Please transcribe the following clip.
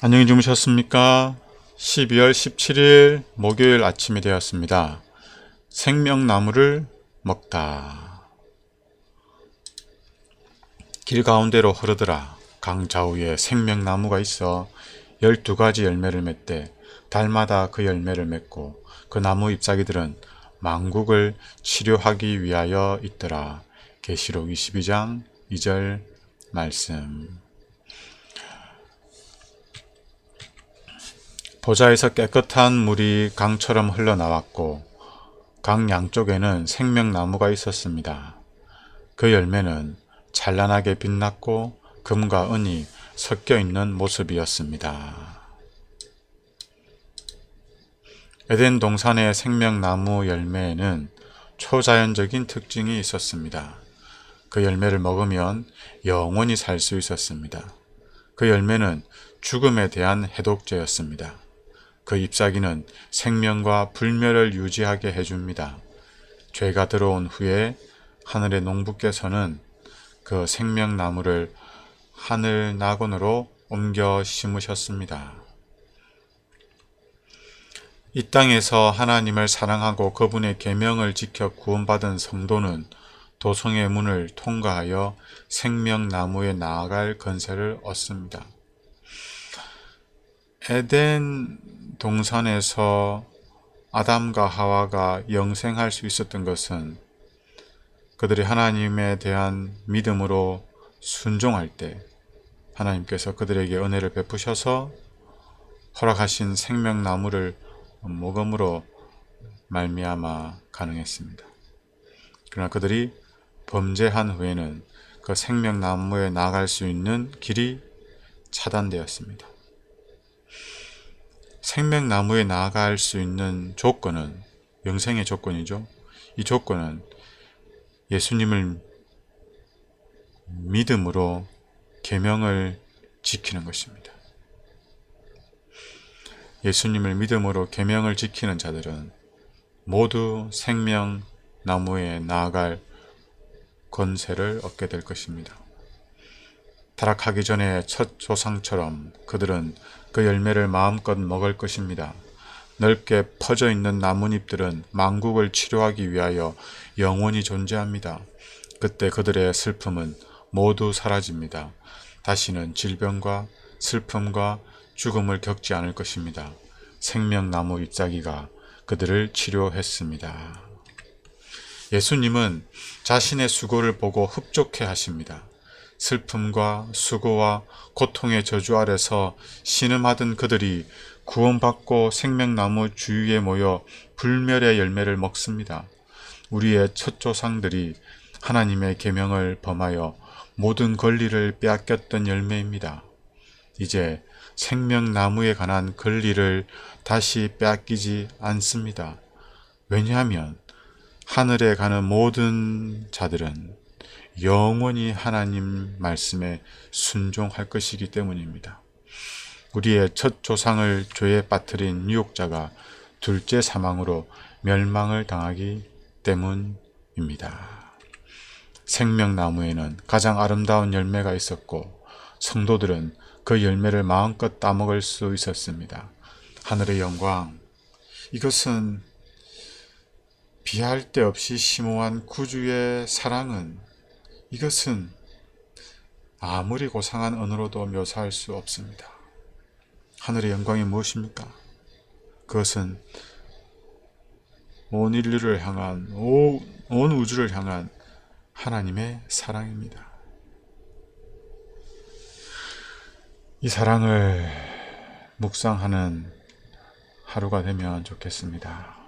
안녕히 주무셨습니까? 12월 17일 목요일 아침이 되었습니다. 생명나무를 먹다. 길 가운데로 흐르더라. 강 좌우에 생명나무가 있어 12가지 열매를 맺되 달마다 그 열매를 맺고 그 나무 잎사귀들은 망국을 치료하기 위하여 있더라. 계시록 22장 2절 말씀. 보좌에서 깨끗한 물이 강처럼 흘러나왔고 강 양쪽에는 생명나무가 있었습니다. 그 열매는 찬란하게 빛났고 금과 은이 섞여 있는 모습이었습니다. 에덴 동산의 생명나무 열매에는 초자연적인 특징이 있었습니다. 그 열매를 먹으면 영원히 살 수 있었습니다. 그 열매는 죽음에 대한 해독제였습니다. 그 잎사귀는 생명과 불멸을 유지하게 해줍니다. 죄가 들어온 후에 하늘의 농부께서는 그 생명나무를 하늘 낙원으로 옮겨 심으셨습니다. 이 땅에서 하나님을 사랑하고 그분의 계명을 지켜 구원받은 성도는 도성의 문을 통과하여 생명나무에 나아갈 건세를 얻습니다. 에덴 동산에서 아담과 하와가 영생할 수 있었던 것은 그들이 하나님에 대한 믿음으로 순종할 때 하나님께서 그들에게 은혜를 베푸셔서 허락하신 생명나무를 먹음으로 말미암아 가능했습니다. 그러나 그들이 범죄한 후에는 그 생명나무에 나갈 수 있는 길이 차단되었습니다. 생명나무에 나아갈 수 있는 조건은 영생의 조건이죠. 이 조건은 예수님을 믿음으로 계명을 지키는 것입니다. 예수님을 믿음으로 계명을 지키는 자들은 모두 생명 나무에 나아갈 권세를 얻게 될 것입니다. 타락하기 전에 첫 조상처럼 그들은 그 열매를 마음껏 먹을 것입니다. 넓게 퍼져 있는 나뭇잎들은 망국을 치료하기 위하여 영원히 존재합니다. 그때 그들의 슬픔은 모두 사라집니다. 다시는 질병과 슬픔과 죽음을 겪지 않을 것입니다. 생명나무 잎사귀가 그들을 치료했습니다. 예수님은 자신의 수고를 보고 흡족해 하십니다. 슬픔과 수고와 고통의 저주 아래서 신음하던 그들이 구원받고 생명나무 주위에 모여 불멸의 열매를 먹습니다. 우리의 첫 조상들이 하나님의 계명을 범하여 모든 권리를 빼앗겼던 열매입니다. 이제 생명나무에 관한 권리를 다시 빼앗기지 않습니다. 왜냐하면 하늘에 가는 모든 자들은 영원히 하나님 말씀에 순종할 것이기 때문입니다. 우리의 첫 조상을 죄에 빠뜨린 유혹자가 둘째 사망으로 멸망을 당하기 때문입니다. 생명나무에는 가장 아름다운 열매가 있었고 성도들은 그 열매를 마음껏 따먹을 수 있었습니다. 하늘의 영광 이것은 비할 데 없이 심오한 구주의 사랑은 이것은 아무리 고상한 언어로도 묘사할 수 없습니다. 하늘의 영광이 무엇입니까? 그것은 온 인류를 향한, 온 우주를 향한 하나님의 사랑입니다. 이 사랑을 묵상하는 하루가 되면 좋겠습니다.